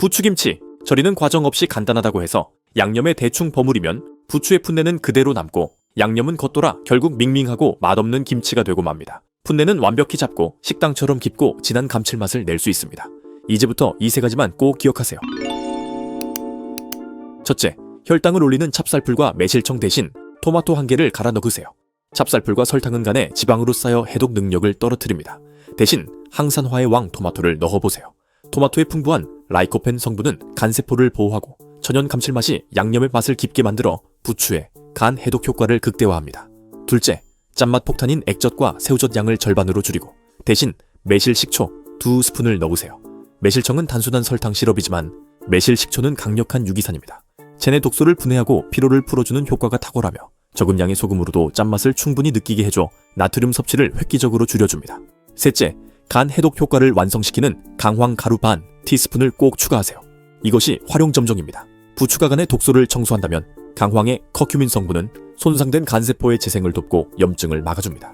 부추김치 절이는 과정 없이 간단하다고 해서 양념에 대충 버무리면 부추의 풋내는 그대로 남고 양념은 겉돌아 결국 밍밍하고 맛없는 김치가 되고 맙니다. 풋내는 완벽히 잡고 식당처럼 깊고 진한 감칠맛을 낼 수 있습니다. 이제부터 이 세 가지만 꼭 기억하세요. 첫째, 혈당을 올리는 찹쌀풀과 매실청 대신 토마토 한 개를 갈아 넣으세요. 찹쌀풀과 설탕은 간에 지방으로 쌓여 해독 능력을 떨어뜨립니다. 대신 항산화의 왕 토마토를 넣어보세요. 토마토의 풍부한 라이코펜 성분은 간세포를 보호하고 천연 감칠맛이 양념의 맛을 깊게 만들어 부추의 간 해독 효과를 극대화합니다. 둘째, 짠맛 폭탄인 액젓과 새우젓 양을 절반으로 줄이고 대신 매실 식초 두 스푼을 넣으세요. 매실청은 단순한 설탕 시럽이지만 매실 식초는 강력한 유기산입니다. 체내 독소를 분해하고 피로를 풀어주는 효과가 탁월하며 적은 양의 소금으로도 짠맛을 충분히 느끼게 해줘 나트륨 섭취를 획기적으로 줄여줍니다. 셋째, 간 해독 효과를 완성시키는 강황 가루 반 티스푼을 꼭 추가하세요. 이것이 활용점정입니다. 부추가 간의 독소를 청소한다면 강황의 커큐민 성분은 손상된 간세포의 재생을 돕고 염증을 막아줍니다.